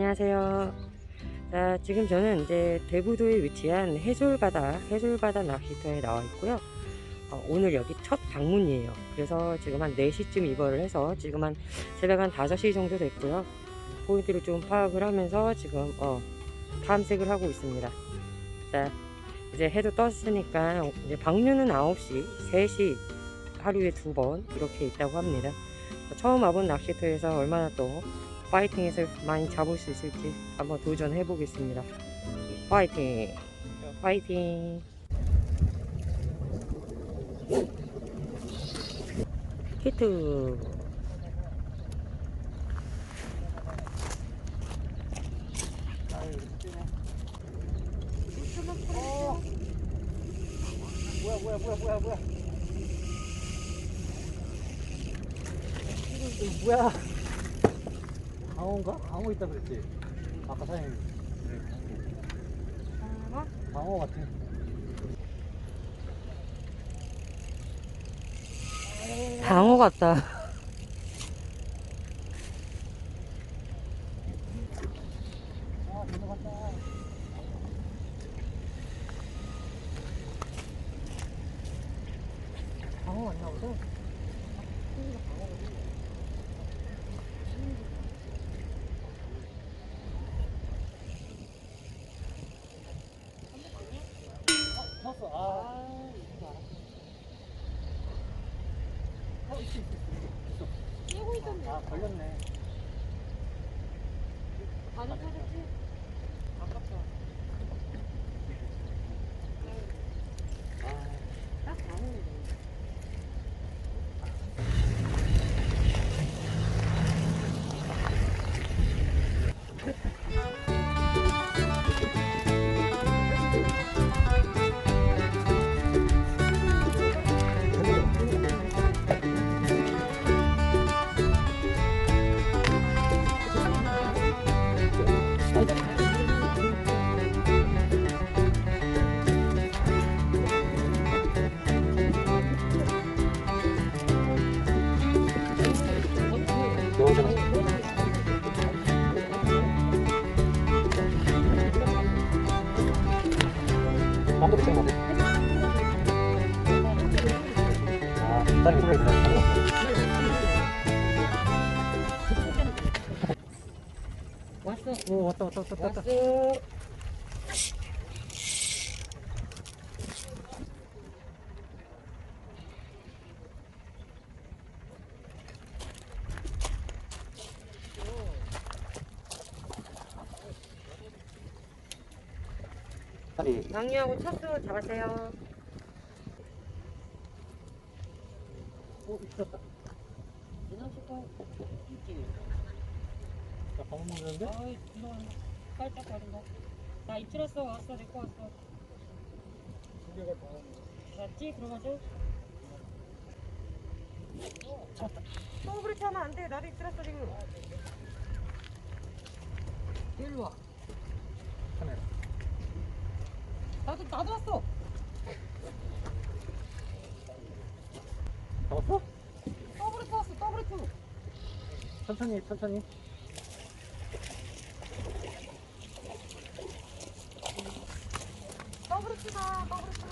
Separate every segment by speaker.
Speaker 1: 안녕하세요. 자, 지금 저는 이제 대구도에 위치한 해솔바다, 해솔바다 낚시터에 나와 있고요. 어, 오늘 여기 첫 방문이에요. 그래서 지금 한 4시쯤 입어를 해서 지금 한 새벽 한 5시 정도 됐고요. 포인트를 좀 파악을 하면서 지금 어, 탐색을 하고 있습니다. 자, 이제 해도 떴으니까 이제 방류는 9시, 3시 하루에 두 번 이렇게 있다고 합니다. 처음 와본 낚시터에서 얼마나 또 파이팅해서 많이 잡을 수 있을지 한번 도전해 보겠습니다. 파이팅! 파이팅! 히트!
Speaker 2: 뭐야 뭐야 뭐야 뭐야 뭐야 강어인가? 강어 있다 그랬지 아까 사장님 강어 같아
Speaker 1: 방어 같다.
Speaker 2: 아 강어 맞나 보다 어, 쳤어. 아, 이거 알아. 어, 있어, 있어, 있어.
Speaker 3: 뛰고 있던데.
Speaker 2: 아, 걸렸네.
Speaker 3: 반응 터졌지?
Speaker 2: 소리 들어.
Speaker 1: 왔어.
Speaker 2: 오, 왔다, 왔다, 왔다, 왔다.
Speaker 1: 왔어. 강유하고 첫수 잡았어요.
Speaker 2: 오, 있었다.
Speaker 3: 이남식도 있지.
Speaker 2: 나 방금 먹는데?
Speaker 3: 아이, 이거 깔짝 가른다. 나 입질했어. 왔어. 내거 왔어. 맞지? 들어가죠?
Speaker 1: 또 그렇게 하면 안 돼. 나도 입질했어 지금.
Speaker 3: 일로 와.
Speaker 2: 카메라.
Speaker 3: 나도, 나도 왔어.
Speaker 2: 잡았어?
Speaker 3: 더블이 왔어. 더블이 투.
Speaker 2: 천천히, 천천히.
Speaker 3: 더블이 투다. 더블이 투.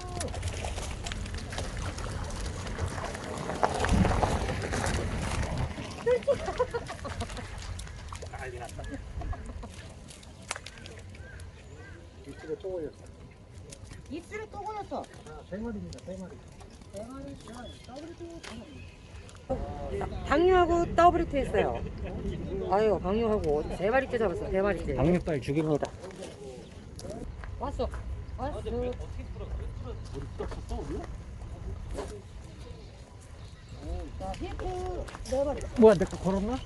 Speaker 2: 난리 났다. 또 올렸어.
Speaker 3: 입술에 또 걸렸어.
Speaker 2: 아, 세 마리입니다, 세 마리.
Speaker 3: 대만이 더블이 투.
Speaker 1: 방류하고 더블 히트 했어요. 아유, 방류하고 세 마리째 잡았어. 세 마리째.
Speaker 2: 방류빨 죽입니다.
Speaker 3: 왔어. 왔어. 자, 히트 네 마리.
Speaker 2: 뭐야, 내거 걸었나?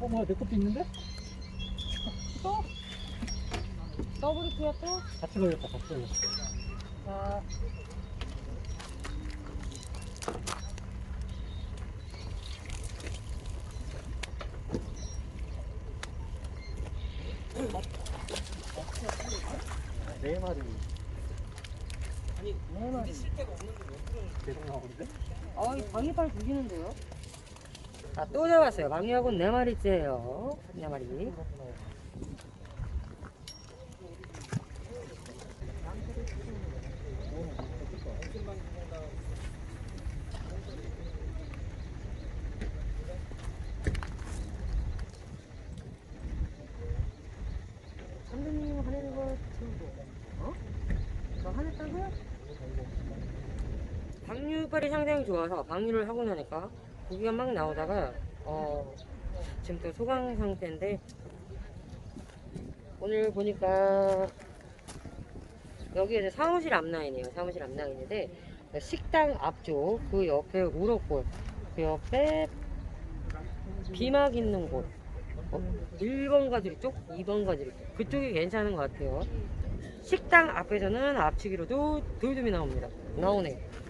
Speaker 2: 어, 뭐야, 내 것도 있는데?
Speaker 3: 또? 더블이 투야 또?
Speaker 2: 같이 걸렸다, 같이 걸렸어.
Speaker 3: 자,
Speaker 2: 네 마리.
Speaker 3: 네 마리.
Speaker 2: 계속 나오는데?
Speaker 3: 아, 이 방이빨 죽이는데요?
Speaker 1: 자, 또 잡았어요. 방류하고 네 마리째예요. 네 마리. 선생님 화내는 거 친구. 어? 저 화냈다고요? 방류빨이 상당히 좋아서 방류를 하고 나니까 고기가 막 나오다가 어 지금 또 소강 상태인데 오늘 보니까 여기 이제 사무실 앞라인이에요. 사무실 앞라인인데 그 식당 앞쪽 그 옆에 우럭골 그 옆에 비막 있는 곳 어, 1번 가지리 쪽 2번 가지리 쪽. 그쪽이 괜찮은 것 같아요. 식당 앞에서는 앞치기로도 돌돔이 나옵니다. 나오네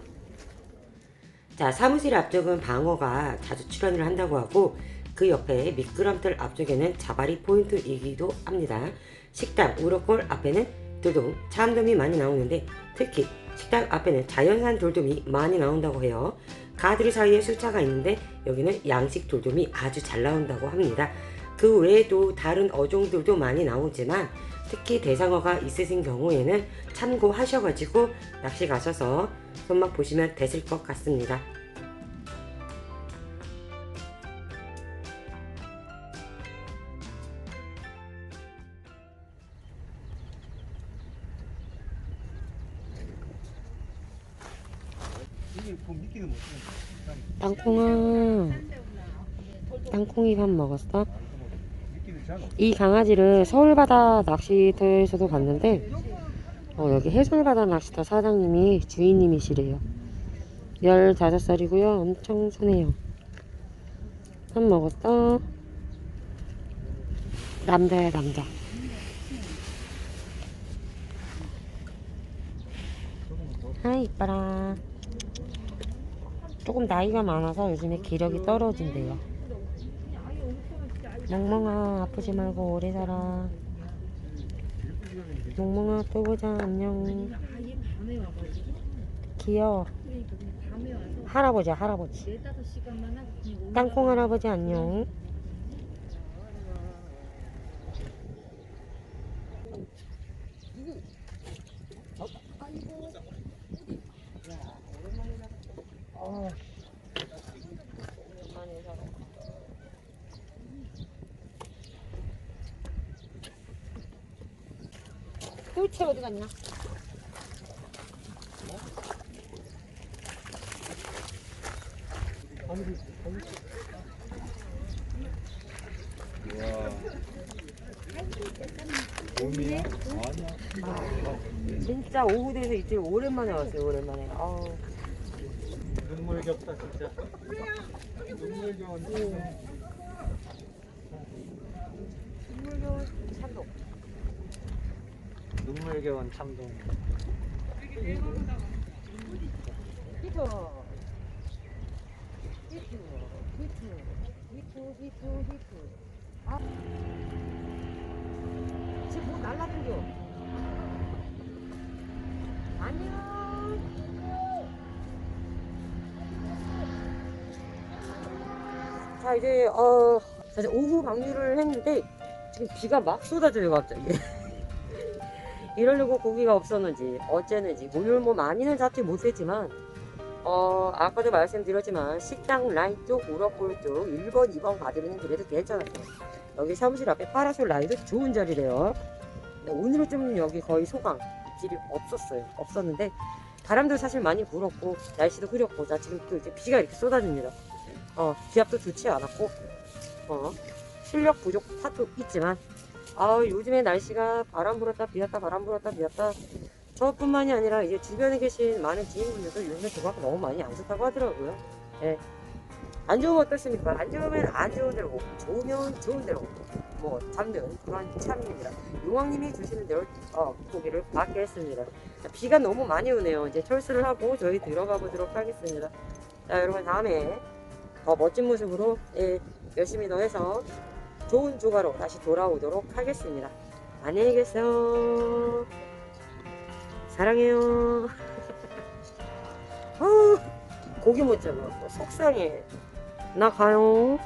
Speaker 1: 자, 사무실 앞쪽은 방어가 자주 출연을 한다고 하고 그 옆에 미끄럼틀 앞쪽에는 자바리 포인트이기도 합니다. 식당 우럭골 앞에는 돌돔, 참돔이 많이 나오는데 특히 식당 앞에는 자연산 돌돔이 많이 나온다고 해요. 가드리 사이에 수차가 있는데 여기는 양식 돌돔이 아주 잘 나온다고 합니다. 그 외에도 다른 어종들도 많이 나오지만 특히 대상어가 있으신 경우에는 참고하셔가지고 낚시 가셔서 손맛 보시면 되실 것 같습니다. 땅콩아, 땅콩이 밥 먹었어? 이 강아지를 서울바다 낚시터에서도 봤는데 어, 여기 해솔바다 낚시터 사장님이 주인님이시래요. 15살이고요. 엄청 순해요. 밥 먹었어? 남자야 남자. 아 이뻐라. 조금 나이가 많아서 요즘에 기력이 떨어진대요. 멍멍아 아프지 말고 오래 살아. 멍멍아 또 보자 안녕. 귀여워. 할아버지 할아버지. 땅콩 할아버지 안녕. 어. 꿀채 어디 갔냐? 진짜 오후 돼서 이틀 오랜만에 왔어요 오랜만에. 아우.
Speaker 2: 눈물겹다 진짜. 눈물겨운
Speaker 1: 참돔.
Speaker 2: 눈물겨운 참돔.
Speaker 1: 히트. 히트. 히트. 히트. 히트. 히트. 아. 지금 뭐 날라댕겨. 안녕. 자 이제 어 자, 이제 오후 방류를 했는데 지금 비가 막 쏟아져요 갑자기. 이러려고 고기가 없었는지 어쨌는지 오늘 뭐 많이는 잡지 못했지만 어 아까도 말씀드렸지만 식당 라인 쪽 우럭골 쪽 1번 2번 가드리는 그래도 괜찮았어요. 여기 사무실 앞에 파라솔 라인도 좋은 자리래요. 오늘은 좀 여기 거의 소강 입질이 없었어요. 없었는데 바람도 사실 많이 불었고 날씨도 흐렸고 자 지금 또 이제 비가 이렇게 쏟아집니다. 어 기압도 좋지 않았고 어 실력 부족 탓도 있지만 아 요즘에 날씨가 바람 불었다 비왔다 바람 불었다 비왔다 저뿐만이 아니라 이제 주변에 계신 많은 지인분들도 요즘에 조각 너무 많이 안 좋다고 하더라고요. 예. 안 좋으면 어떻습니까? 안 좋으면 안 좋은 대로, 좋으면 좋은 대로 뭐 잡는 그런 참입니다. 용왕님이 주시는 대로 어, 고기를 받겠습니다. 자, 비가 너무 많이 오네요. 이제 철수를 하고 저희 들어가 보도록 하겠습니다. 자 여러분 다음에 더 멋진 모습으로 예, 열심히 더 해서 좋은 조가로 다시 돌아오도록 하겠습니다. 안녕히 계세요. 사랑해요. 고기 못 잡아. 속상해. 나 가요.